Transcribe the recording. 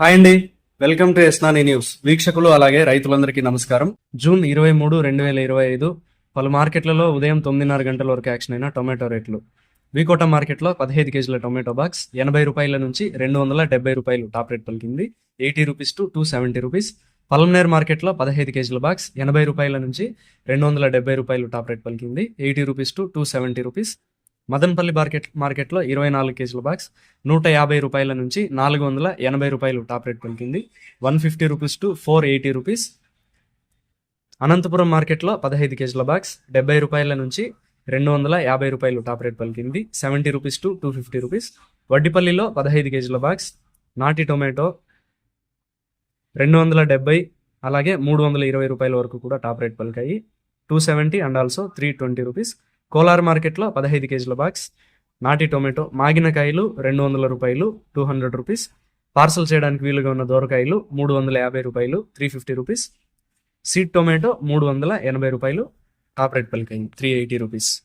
Hi అండి. Welcome to ఎస్నాని news. వీక్షకులు అలాగే రైతులందరికీ నమస్కారం. జూన్ ఇరవై మూడు రెండు వేల ఇరవై ఐదు పలు మార్కెట్లలో ఉదయం తొమ్మిదిన్నర గంటల వరకు యాక్షన్ అయిన టొమాటో రేట్లు. వికోట మార్కెట్లో పదిహేను కేజీల టొమాటో బాక్స్ ఎనభై రూపాయల నుంచి రెండు వందల డెబ్బై రూపాయలు టాప్ రేట్ పలికింది. Eighty rupees to two seventy rupees. Palamaner మార్కెట్లో పదహైదు కేజీల బాక్స్ ఎనభై రూపాయల నుంచి రెండు వందల డెబ్బై రూపాయలు టాప్ రేట్ పలికింది. Eighty rupees to two seventy rupees. Madanapalle market మార్కెట్లో ఇరవై నాలుగు కేజీల బాక్స్ నూట యాభై రూపాయల నుంచి నాలుగు వందల ఎనభై రూపాయలు టాప్ రేట్ పలికింది. One fifty rupees to four eighty rupees. Anantapur మార్కెట్లో పదహైదు కేజీల బాక్స్ డెబ్బై రూపాయల నుంచి రెండు వందల యాభై రూపాయలు టాప్ రేట్ పలికింది. Seventy rupees to two fifty rupees. వడ్డిపల్లిలో పదహైదు కేజీల బాక్స్ నాటి టొమాటో రెండు వందల డెబ్బై అలాగే మూడు వందల ఇరవై రూపాయల వరకు కూడా top rate పలికాయి. Two seventy and also three twenty rupees. Kolar మార్కెట్లో పదహైదు కేజీల బాక్స్ నాటి టొమాటో మాగిన కాయలు రెండు వందల రూపాయలు టూ హండ్రెడ్ రూపీస్. పార్సల్ చేయడానికి వీలుగా ఉన్న దోరకాయలు మూడు వందల యాభై రూపాయలు three fifty rupees. Seed tomato మూడు వందల ఎనభై రూపాయలు. టాప్ రేట్ పలికాయి త్రీ ఎయిటీ రూపీస్.